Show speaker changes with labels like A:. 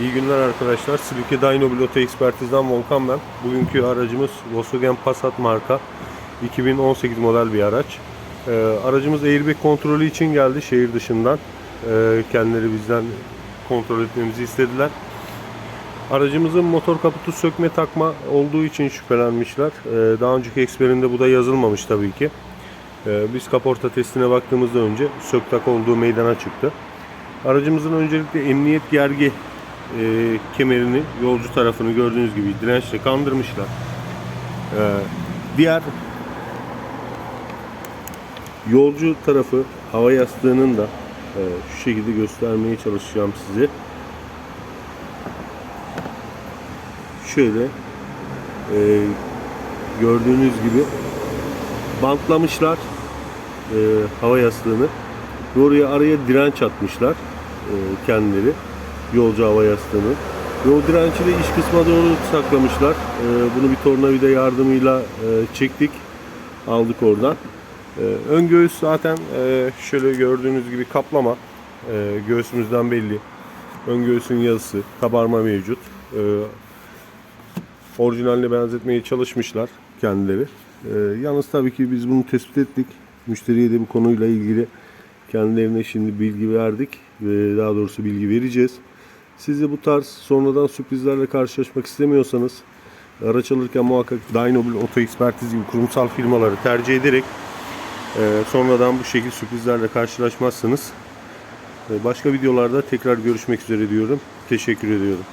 A: İyi günler arkadaşlar. Silike Dyno Bloto Ekspertiz'den Volkan ben. Bugünkü aracımız Volkswagen Passat marka 2018 model bir araç. Ee, aracımız airbag kontrolü için geldi şehir dışından. Ee, kendileri bizden kontrol etmemizi istediler. Aracımızın motor kaputu sökme takma olduğu için şüphelenmişler. Ee, daha önceki eksperinde bu da yazılmamış tabii ki. Ee, biz kaporta testine baktığımızda önce sök tak olduğu meydana çıktı. Aracımızın öncelikle emniyet gergi e, kemerini yolcu tarafını gördüğünüz gibi dirençle kandırmışlar. Ee, diğer yolcu tarafı hava yastığının da e, şu şekilde göstermeye çalışacağım size. Şöyle e, gördüğünüz gibi bantlamışlar e, hava yastığını oraya araya direnç atmışlar e, kendileri yolcu hava yastığını o direnci de iç kısma doğru saklamışlar. E, bunu bir tornavida yardımıyla e, çektik aldık oradan. E, ön göğüs zaten e, şöyle gördüğünüz gibi kaplama e, göğsümüzden belli. Ön göğsün yazısı, kabarma mevcut. E, orijinaline benzetmeye çalışmışlar kendileri. Ee, yalnız tabii ki biz bunu tespit ettik. Müşteriye de bu konuyla ilgili kendilerine şimdi bilgi verdik. Ve daha doğrusu bilgi vereceğiz. Siz de bu tarz sonradan sürprizlerle karşılaşmak istemiyorsanız araç alırken muhakkak Dynobil Oto Ekspertiz gibi kurumsal firmaları tercih ederek e, sonradan bu şekilde sürprizlerle karşılaşmazsınız. E, başka videolarda tekrar görüşmek üzere diyorum. Teşekkür ediyorum.